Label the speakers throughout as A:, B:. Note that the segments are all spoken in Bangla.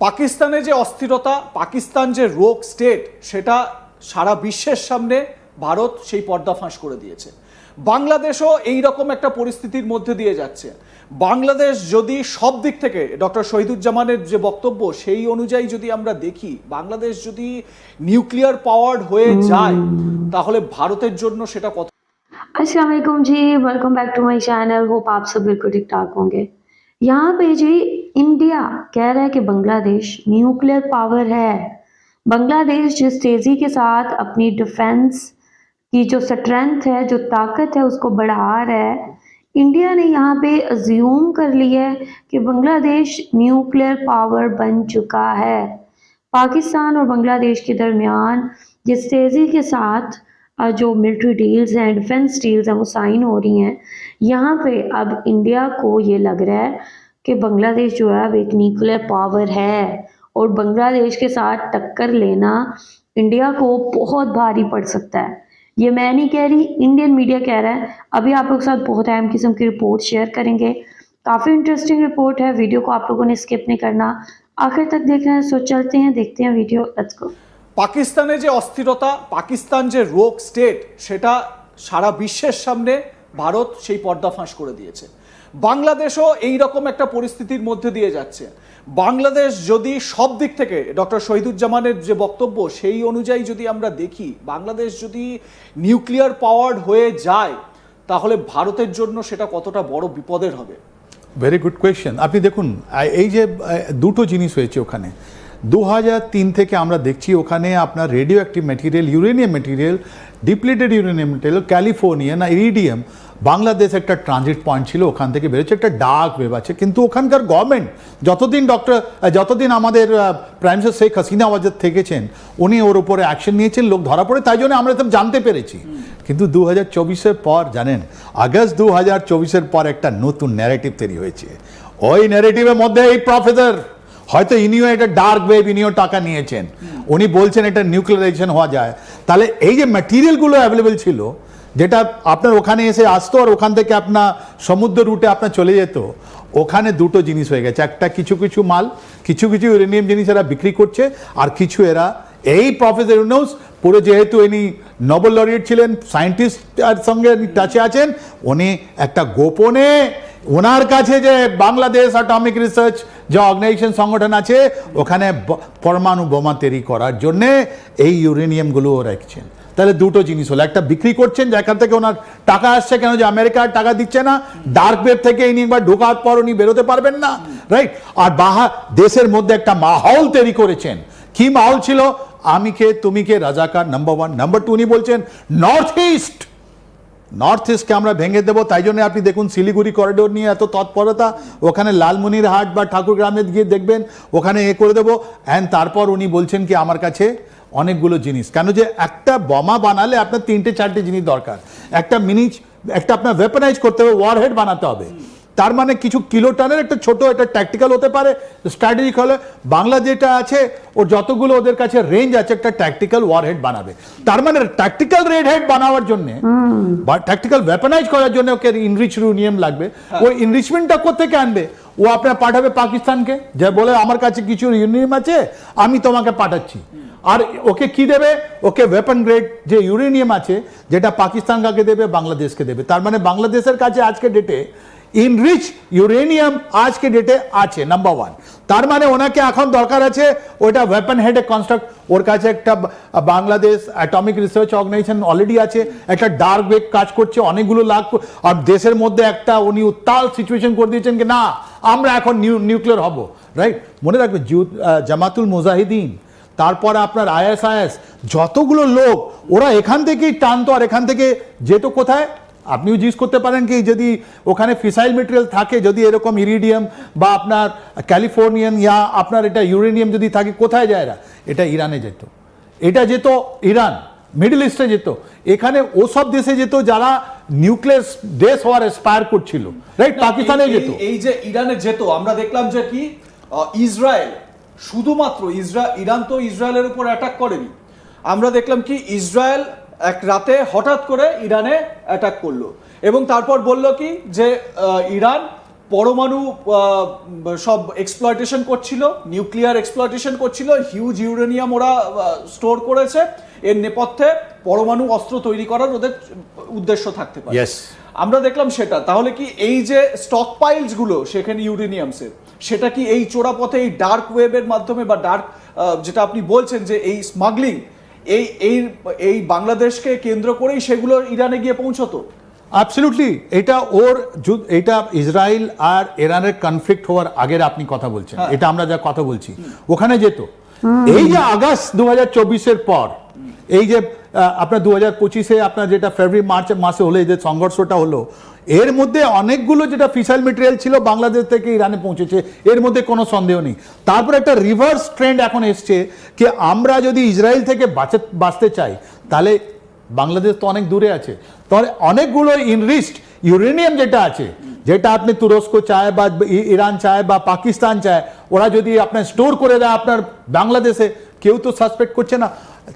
A: পাকিস্তানে যে অস্থিরতা পাকিস্তান যে রোগ স্টেট সেটা সারা বিশ্বের সামনে ভারত সেই পর্দা ফাঁস করে দিয়েছে বাংলাদেশও এই রকম একটা পরিস্থিতির মধ্যে দিয়ে যাচ্ছে বাংলাদেশ যদি সব দিক থেকে ডক্টর শহীদুজ্জামানের যে বক্তব্য সেই অনুযায়ী যদি আমরা দেখি বাংলাদেশ যদি নিউক্লিয়ার পাওয়ার্ড হয়ে যায় তাহলে ভারতের জন্য সেটা কত
B: अस्सलाम वालेकुम जी welcome back to my channel hope आप सब बिल्कुल ठीक ठाक होंगे यहाँ पे जी इंडिया कह रहा है कि बांग्लादेश न्यूक्लियर पावर है। बांग्लादेश जिस तेज़ी के साथ अपनी डिफेंस की जो स्ट्रेंथ है, जो ताकत है, उसको बढ़ा रहा है। इंडिया ने यहाँ पे अज्यूम कर लिया है कि बांग्लादेश न्यूक्लियर पावर बन चुका है। पाकिस्तान और बांग्लादेश के दरमियान जिस तेज़ी के साथ जो मिलिट्री डील्स हैं डिफेंस डील्स हैं, वो साइन हो रही हैं। यहाँ पे अब इंडिया को ये लग रहा है कि बांग्लादेश जो है अब एक न्यूक्लियर पावर है और बांग्लादेश के साथ टक्कर लेना इंडिया को बहुत भारी पड़ सकता है ये मैं नहीं कह रही इंडियन मीडिया कह रहा है अभी आप लोग के साथ बहुत अहम किस्म की रिपोर्ट शेयर करेंगे काफ़ी इंटरेस्टिंग रिपोर्ट है वीडियो को आप लोगों ने स्किप नहीं करना आखिर तक देखना है सो चलते हैं देखते हैं वीडियो लेट्स गो
A: পাকিস্তানে যে অস্থিরতা পাকিস্তান যে রোগ স্টেট সেটা সারা বিশ্বের সামনে ভারত সেই পর্দা ফাঁস করে দিয়েছে বাংলাদেশও এই রকম একটা পরিস্থিতির মধ্যে দিয়ে যাচ্ছে। বাংলাদেশ যদি সব দিক থেকে, ডক্টর শহীদুজ্জামানের যে বক্তব্য, সেই অনুযায়ী যদি আমরা দেখি, বাংলাদেশ যদি নিউক্লিয়ার পাওয়ার্ড হয়ে যায়, তাহলে ভারতের জন্য সেটা কতটা বড় বিপদের হবে?
C: ভেরি গুড কোয়েশ্চেন আপনি দেখুন এই যে দুটো জিনিস হয়েছে ওখানে। দু থেকে আমরা দেখছি ওখানে আপনার radioactive material uranium material depleted uranium material californium না ইরিডিয়াম বাংলাদেশ একটা ট্রানজিট পয়েন্ট ছিল, ওখান থেকে বেরোচ্ছে। একটা ডার্ক ওয়েব আছে। কিন্তু ওখানকার গভর্নমেন্ট যতদিন ডক্টর যতদিন আমাদের প্রাইম মিনিস্টার শেখ হাসিনা আওয়াজের থেকেছেন, উনি ওর উপরে অ্যাকশন নিয়েছেন, লোক ধরা পড়ে, তাই জন্য আমরা তো জানতে পেরেছি। কিন্তু দু হাজার চব্বিশের পর, জানেন, আগস্ট দু হাজার চব্বিশের পর একটা নতুন ন্যারেটিভ তৈরি হয়েছে। ওই ন্যারেটিভের মধ্যে এই প্রফেসর হয়তো ইনিও এটা ডার্ক ওয়েব ইনিও টাকা নিয়েছেন। উনি বলছেন এটা নিউক্লিয়ারাইজেশন হওয়া যায়। তাহলে এই যে ম্যাটেরিয়ালগুলো অ্যাভেলেবেল ছিল, যেটা আপনার ওখানে এসে আসতো আর ওখান থেকে আপনার সমুদ্র রুটে আপনার চলে যেত, ওখানে দুটো জিনিস হয়ে গেছে। একটা কিছু কিছু মাল, কিছু কিছু ইউরেনিয়াম জিনিস এরা বিক্রি করছে, আর কিছু এরা এই প্রফেসর ইউনুস পুরো যেহেতু ইনি নোবেল লরিয়েট ছিলেন সায়েন্টিস্ট সঙ্গে টাচে আছেন, উনি একটা গোপনে ওনার কাছে যে বাংলাদেশ অ্যাটমিক রিসার্চ যে অর্গানাইজেশন সংগঠন আছে, ওখানে পরমাণু বোমা তৈরি করার জন্যে এই ইউরেনিয়ামগুলোও রাখছেন। তাহলে দুটো জিনিস হলো, একটা বিক্রি করছেন যেখান থেকে ওনার টাকা আসছে কেন, যে আমেরিকার টাকা দিচ্ছে না ডার্ক ওয়েব থেকে ইনি একবার ঢোকার পর উনি বেরোতে পারবেন না রাইট আর বাহা, দেশের মধ্যে একটা মাহল তৈরি করেছেন। কি মাহল ছিল? আমি কে তুমি কে রাজাকার নাম্বার ওয়ান নাম্বার টু উনি বলছেন নর্থ ইস্ট নর্থ ইস্টকে আমরা ভেঙে দেবো, তাই জন্য আপনি দেখুন শিলিগুড়ি করিডোর নিয়ে এত তৎপরতা। ওখানে লালমনির হাট বা ঠাকুরগ্রামে গিয়ে দেখবেন, ওখানে এ করে দেবো। অ্যান্ড তারপর উনি বলছেন কি, আমার কাছে অনেকগুলো জিনিস। কেন যে একটা বোমা বানালে আপনার তিনটে চারটে জিনিস দরকার। একটা মিনি একটা আপনার ওয়েপনাইজ করতে হবে ওয়ার হেড বানাতে হবে। তার মানে কিছু কিলোটনের একটা ছোট একটা ট্যাকটিক্যাল হতে পারে। স্ট্র্যাটেজিক হলে বাংলা যেটা আছে ওর যতগুলো ওদের কাছে রেঞ্জ আছে একটা ট্যাকটিক্যাল ওয়ারহেড বানাবে। তার মানে ট্যাকটিক্যাল রেড হেড বানাবার জন্য বা ট্যাকটিক্যাল ওয়েপনাইজ করার জন্য ওকে ইনরিচ ইউনিয়ম লাগবে। ওই ইনরিচমেন্টটা কোথেকে আনবে? ও আপনার পাঠাবে পাকিস্তানকে। যে বলে আমার কাছে কিছু ইউনিয়ম আছে আমি তোমাকে পাঠাচ্ছি। আর ওকে কি দেবে? ওকে ওয়েপন গ্রেড যে ইউরেনিয়াম আছে যেটা পাকিস্তান কাকে দেবে? বাংলাদেশকে দেবে। তার মানে বাংলাদেশের কাছে আজকে ডেটে ইনরিচ ইউরেনিয়াম আজকে ডেটে আছে নাম্বার ওয়ান তার মানে ওনাকে এখন দরকার আছে ওটা ওয়েপন হেডে কনস্ট্রাক্ট ওর কাছে একটা Bangladesh atomic research organisation already আছে, একটা ডার্ক ওয়েব কাজ করছে, অনেকগুলো লাখ, আর দেশের মধ্যে একটা উনি উত্তাল সিচুয়েশন করে দিয়েছেন কি না, আমরা এখন নিউ নিউক্লিয়ার হব রাইট মনে রাখবেন জামাতুল মুজাহিদিন, তারপর আপনার আইএসআইএস, যতগুলো লোক, ওরা এখান থেকেই টানতো, আর এখান থেকে যেত কোথায়? আপনিও জিজ্ঞেস করতে পারেন কি যদি ওখানে ফিসাইল মেটেরিয়াল থাকে যদি এরকম ইরিডিয়াম বা আপনার ক্যালিফোর্নিয়ান ইয়া আপনার এটা ইউরেনিয়াম যদি থাকে কোথায় যায় এরা? এটা ইরানে যেত। এটা যেত ইরান মিডল ইস্টে যেত। এখানে ওসব দেশে যেত যারা নিউক্লিয়ার দেশ হওয়ার এসপায়ার করছিল। রাইট পাকিস্তানে
A: যেত। এই- এই যে ইরানে যেত আমরা দেখলাম যে কি ইসরায়েল শুধুমাত্র ইসরা ইরান তো ইসরায়েলের উপর অ্যাটাক করেনি। আমরা দেখলাম কি ইসরায়েল এক রাতে হঠাৎ করে ইরানে অ্যাটাক করল। এবং তারপর বলল কি যে ইরান পরমাণু সব এক্সপ্লয়টেশন করছিল নিউক্লিয়ার এক্সপ্লয়টেশন করছিল হিউজ ইউরেনিয়াম ওরা স্টোর করেছে। এর নেপথ্যে পরমাণু অস্ত্র তৈরি করার ওদের উদ্দেশ্য থাকতে পারে। আমরা দেখলাম সেটা। তাহলে কি এই যে স্টক পাইলসগুলো সেখানে ইউরেনিয়ামসের সেটা কি এই চোরা পথে এই ডার্ক ওয়েবের মাধ্যমে বা ডার্ক যেটা আপনি বলছেন যে এই স্মাগলিং এই এই এই বাংলাদেশকে কেন্দ্র করেই সেগুলো ইরানে গিয়ে পৌঁছতো।
C: অ্যাবসলিউটলি এটা ওর যুদ্ধ- এটা ইসরায়েল আর ইরানের কনফ্লিক্ট হওয়ার আগের আপনি কথা বলছেন।
A: হ্যাঁ।
C: এটা আমরা যা কথা বলছি। ওখানে যেত। এই যে আগস্ট দু হাজার চব্বিশের পর এই যে আপনার দু হাজার পঁচিশে আপনার যেটা ফেব্রুয়ারি মার্চ মাসে হলো এই যে সংঘর্ষটা হলো এর মধ্যে অনেকগুলো যেটা ফিসাইল মেটেরিয়াল ছিল বাংলাদেশ থেকে ইরানে পৌঁছেছে, এর মধ্যে কোনো সন্দেহ নেই। তারপর একটা রিভার্স ট্রেন্ড এখন এসছে কি আমরা যদি ইসরায়েল থেকে বাঁচে, বাঁচতে চাই, তাহলে বাংলাদেশ তো অনেক দূরে আছে। তাহলে অনেকগুলো ইনরিস্ট ইউরেনিয়াম যেটা আছে, যেটা আপনি তুরস্ক চায় বা ইরান চায় বা পাকিস্তান চায়, ওরা যদি আপনার স্টোর করে দেয় আপনার বাংলাদেশে, কেউ তো সাসপেক্ট করছে না।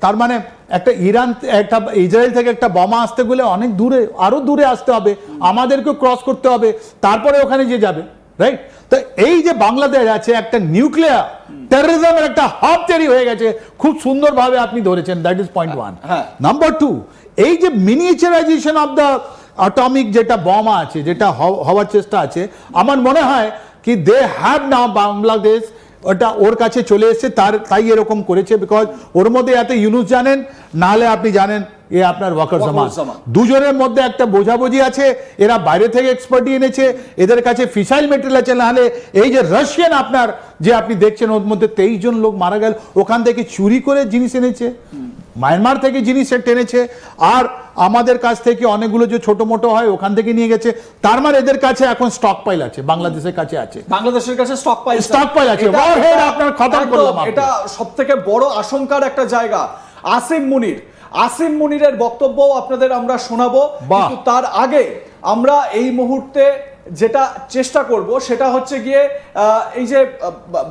C: তার মানে একটা ইরান একটা ইসরায়েল থেকে একটা বোমা আসতে গেলে অনেক দূরে আরও দূরে আসতে হবে। আমাদেরকে ক্রস করতে হবে। তারপরে ওখানে যে যাবে রাইট তো এই যে বাংলাদেশ আছে একটা নিউক্লিয়ার টেররিজমের একটা হাব তৈরি হয়ে গেছে। খুব সুন্দরভাবে আপনি ধরেছেন that is point
A: one.
C: Number two এই যে মিনিয়েচারাইজেশন অফ দ্য অটমিক যেটা বোমা আছে যেটা হও- হওয়ার চেষ্টা আছে আমার মনে হয় কি দে হ্যাভ নাও বাংলাদেশ ওটা ওর কাছে চলে এসছে তার তাই এরকম করেছে বিকজ ওর মধ্যে এত ইউনুস জানেন নাহলে আপনি জানেন এ আপনার ওয়াকার জামান দুজনের মধ্যে একটা বোঝাবুঝি আছে এরা বাইরে থেকে এক্সপার্টি এনেছে এদের কাছে ফিসাইল মেটেরিয়াল আছে নাহলে এই যে রাশিয়ান আপনার যে আপনি দেখছেন ওর মধ্যে তেইশ জন লোক মারা গেল ওখান থেকে চুরি করে জিনিস এনেছে। মায়ানমার থেকে জিনিস সে টেনেছে আর আমাদের কাছ থেকে অনেকগুলো যে ছোট মোটো হয় ওখান থেকে নিয়ে গেছে। তার মানে এদের কাছে এখন স্টক পাইল আছে বাংলাদেশের কাছে আছে।
A: বাংলাদেশের কাছে স্টক পাইল
C: Stockpile আছে। Warhead আপনার খতম করলাম
A: এটা সব থেকে বড় আশঙ্কার একটা জায়গা আসিম মুনির। আসিম মুনিরের বক্তব্য আপনাদের আমরা শোনাবো। কিন্তু তার আগে আমরা এই মুহূর্তে যেটা চেষ্টা করব সেটা হচ্ছে গিয়ে আহ, এই যে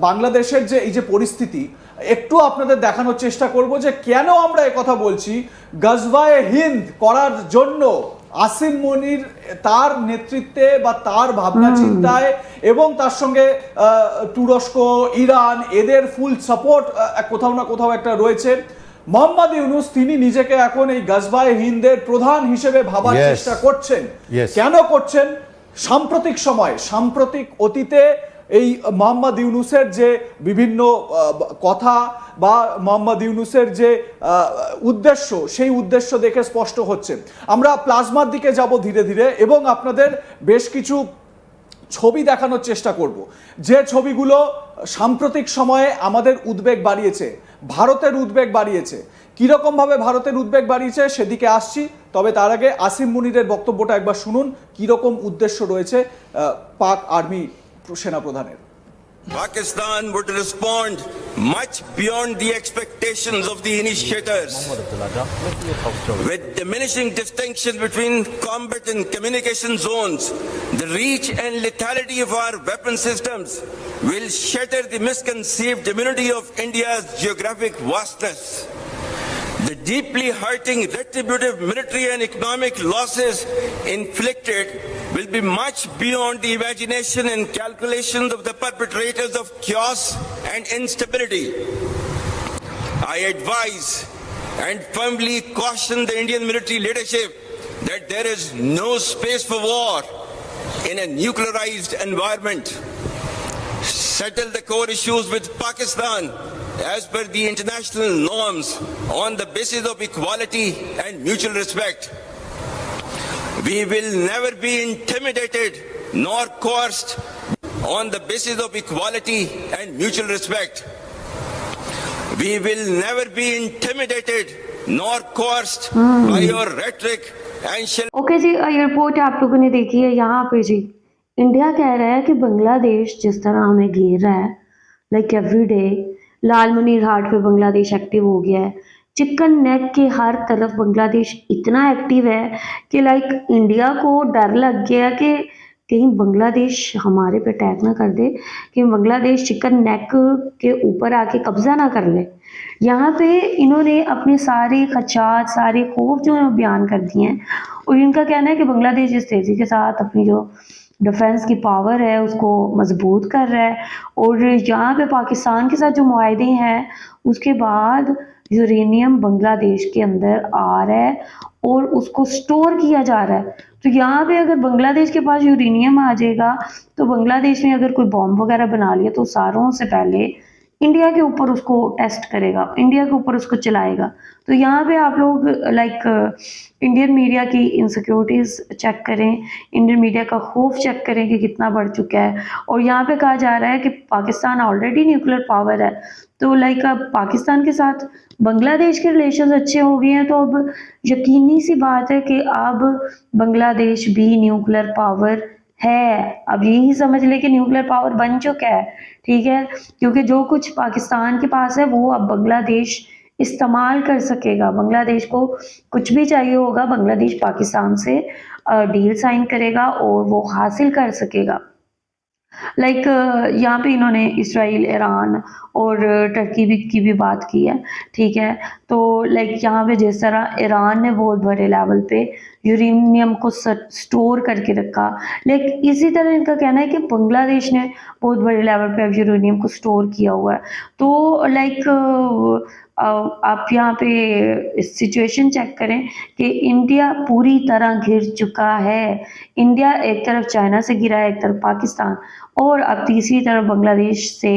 A: বাংলাদেশের যে এই যে পরিস্থিতি একটু আপনাদের দেখানোর চেষ্টা করব যে কেন আমরা কথা বলছি। গজবায়ে হিন্দ করার জন্য আসিম মনির তার নেতৃত্বে বা তার ভাবনা চিন্তায় এবং তার সঙ্গে তুরস্ক ইরান এদের ফুল সাপোর্ট কোথাও না কোথাও একটা রয়েছে। মোহাম্মদ ইউনুস তিনি নিজেকে এখন এই গজবায়ে হিন্দের প্রধান হিসেবে ভাবার চেষ্টা করছেন। কেন করছেন? সাম্প্রতিক সময় সাম্প্রতিক অতীতে এই মোহাম্মদ ইউনুসের যে বিভিন্ন কথা বা মোহাম্মদ ইউনুসের যে উদ্দেশ্য, সেই উদ্দেশ্য দেখে স্পষ্ট হচ্ছে। আমরা প্লাজমার দিকে যাব ধীরে ধীরে এবং আপনাদের বেশ কিছু ছবি দেখানোর চেষ্টা করব। যে ছবিগুলো সাম্প্রতিক সময়ে আমাদের উদ্বেগ বাড়িয়েছে, ভারতের উদ্বেগ বাড়িয়েছে। কীরকমভাবে ভারতের উদ্বেগ বাড়িয়েছে সেদিকে আসছি, তবে তার আগে আসিম মুনিরের বক্তব্যটা একবার শুনুন, কীরকম উদ্দেশ্য রয়েছে পাক আর্মি সেনাপ্রধানের
D: Pakistan would respond much beyond the expectations of the initiators. With diminishing distinction between combat and communication zones, the reach and lethality of our weapon systems will shatter the misconceived immunity of India's geographic vastness. The deeply hurting retributive military and economic losses inflicted will be much beyond the imagination and calculations of the perpetrators of chaos and instability. I advise and firmly caution the Indian military leadership that there is no space for war in a nuclearized environment settle the core issues with Pakistan as per the international norms on the basis of equality and mutual respect. We will never be intimidated nor coerced on the basis of equality and mutual respect. We will never be intimidated nor coerced by your rhetoric and shall
B: okay जी ये रिपोर्ट आप लोगों ने देखी है यहाँ पे जी इंडिया कह रहा है कि बांग्लादेश जिस तरह हमें घेर रहा है like every day Lalmonirhat पे बांग्लादेश एक्टिव हो गया है। चिकन नेक के हर तरफ़ बांग्लादेश इतना एक्टिव है कि लाइक इंडिया को डर लग गया कि कहीं बांग्लादेश हमारे पे अटैक ना कर दे कि बांग्लादेश चिकन नेक के ऊपर आके कब्जा ना कर ले। यहाँ पे इन्होंने अपने सारे खचात सारे खौफ जो हैं बयान कर दिए हैं। और इनका कहना है कि बांग्लादेश जिस तेज़ी के साथ अपनी जो डिफेंस की पावर है, उसको मज़बूत कर रहा है और यहाँ पे पाकिस्तान के साथ जो माहदे हैं, उसके बाद यूरेनियम बांग्लादेश के अंदर आ रहा है और उसको स्टोर किया जा रहा है। तो यहाँ पे अगर बांग्लादेश के पास यूरेनियम आ जाएगा तो बांग्लादेश ने अगर कोई बॉम्ब वगैरह बना लिया तो सारों से पहले इंडिया के ऊपर उसको टेस्ट करेगा, इंडिया के ऊपर उसको चलाएगा। तो यहाँ पे आप लोग लाइक इंडियन मीडिया की इनसिक्योरिटीज़ चेक करें इंडियन मीडिया का खौफ चेक करें कि कितना बढ़ चुका है। और यहाँ पे कहा जा रहा है कि पाकिस्तान ऑलरेडी न्यूक्लियर पावर है। तो लाइक अब पाकिस्तान के साथ बांग्लादेश के रिलेशन अच्छे हो गए हैं तो अब यकीनी सी बात है कि अब बांग्लादेश भी न्यूक्लियर पावर है। अब यही समझ ले कि न्यूक्लियर पावर बन चुका है, ठीक है? क्योंकि जो कुछ पाकिस्तान के पास है, वो अब बांग्लादेश इस्तेमाल कर सकेगा। बांग्लादेश को कुछ भी चाहिए होगा, बांग्लादेश पाकिस्तान से डील साइन करेगा और वो हासिल कर सकेगा। लाइक यहाँ पे इन्होंने इसराइल ईरान और टर्की भी की भी बात की है ठीक है? तो लाइक यहाँ पे जिस तरह ईरान ने बहुत बड़े लेवल पे यूरेनियम को स्टोर करके रखा लेकिन इसी तरह इनका कहना है कि बांग्लादेश ने बहुत बड़े लेवल पे अब यूरेनियम को स्टोर किया हुआ है। तो लाइक आप यहाँ पे सिचुएशन चेक करें कि इंडिया पूरी तरह घिर चुका है। इंडिया एक तरफ़ चाइना से गिरा है, एक तरफ़ पाकिस्तान। और अब तीसरी तरफ़ बांग्लादेश से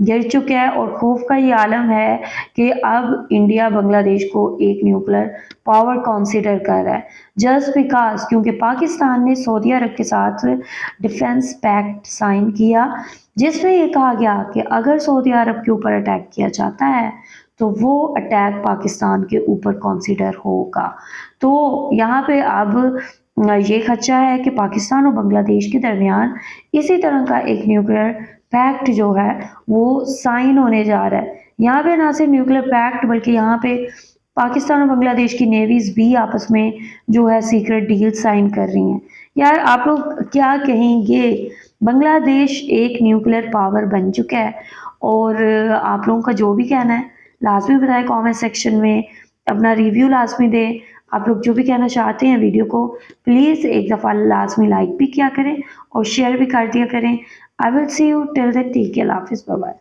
B: गिर चुका है और खौफ का ये आलम है कि अब इंडिया बांग्लादेश को एक न्यूक्लियर पावर कंसीडर कर रहा है। जस्ट बिकॉज़ क्योंकि पाकिस्तान ने सऊदी अरब के साथ डिफेंस पैक्ट साइन किया, जिसमें ये कहा गया कि अगर सऊदी अरब के ऊपर अटैक किया जाता है तो वो अटैक पाकिस्तान के ऊपर कंसीडर होगा। तो यहाँ पे अब ये खदशा है कि पाकिस्तान और बांग्लादेश के दरमियान इसी तरह का एक न्यूक्लियर पैक्ट जो है, वो साइन होने जा रहा है। यहाँ पे ना सिर्फ़ न्यूक्लियर पैक्ट बल्कि यहाँ पे पाकिस्तान और बांग्लादेश की नेवीज भी आपस में जो है सीक्रेट डील साइन कर रही हैं। यार, आप लोग क्या कहेंगे? बांग्लादेश एक न्यूक्लियर पावर बन चुका है और आप लोगों का जो भी कहना है लाजमी बताएँ कमेंट सेक्शन में, अपना रिव्यू लाजमी दें। आप लोग जो भी कहना चाहते हैं वीडियो को प्लीज़ एक दफ़ा लाजमी लाइक भी किया करें और शेयर भी कर दिया करें। I will see you till the take हाफिज़ बाय